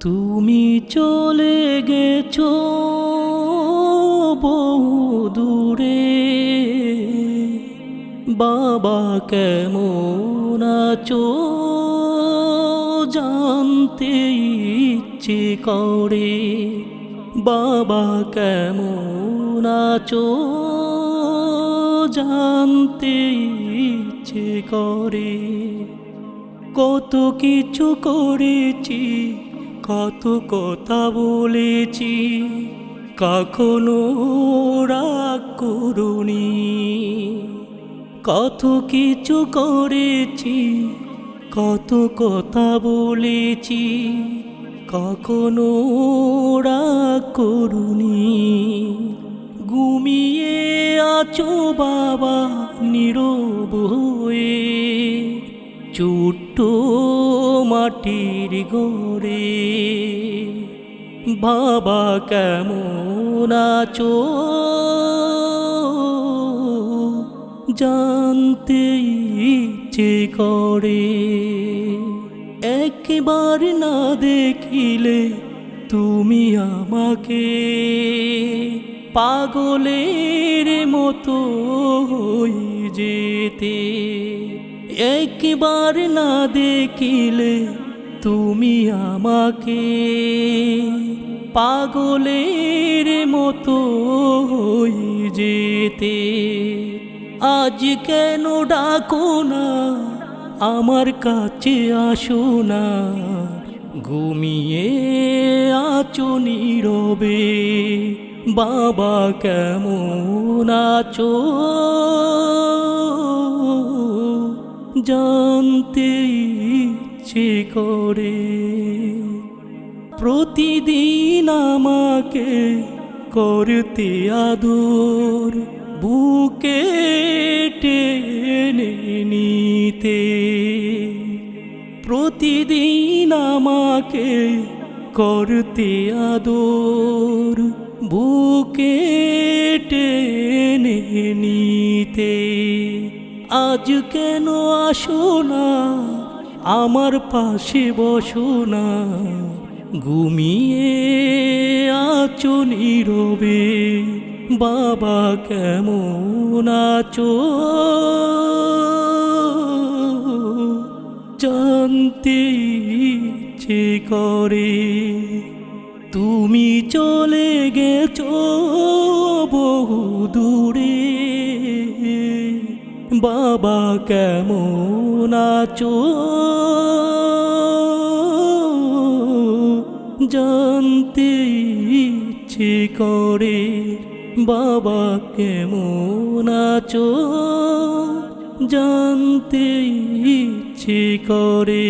তুমি চলে গেছো বহু দূরে। বাবা কেমন আছো জানতে ইচ্ছে করে। বাবা কেমন আছো জানতে ইচ্ছে করে। কত কিছু করেছি কত কথা বলেছি, কখনো রাগ করুনি। কত কিছু করেছি, কত কথা বলেছি, কখনো রাগ করুনি। ঘুমিয়ে আছো বাবা নীরব হয়ে, ছোট্ট মাটির গড়ে। বাবা কেমন আছো? জানতে ইচ্ছে করে। একবার না দেখিলে তুমি আমাকে। পাগলের মতো হয়ে যেতে। একবার না দেখিলে তুমি আমাকে। পাগলের মতো হয়ে যেতে। আজ কেন ডাকো না, আমার কাছে আসো না। ঘুমিয়ে আছো নীরবে, বাবা কেমন আছো? জানতে ইচ্ছে করে। প্রতিদিন আমাকে করতে আদর, বুকে টেনে নিতে। প্রতিদিন আমাকে করতে আদর, বুকে টেনে নিতে। আজ কেন আসো না? আমার পাশে বসো না। ঘুমিয়ে আছো নীরবে। বাবা কেমন আছো? জানতে ইচ্ছে করে। তুমি চলে গেছো বহু দূরে বাবা কেমন আছো? জানতে ইচ্ছে করে বাবা কেমন আছো? জানতে ইচ্ছে করে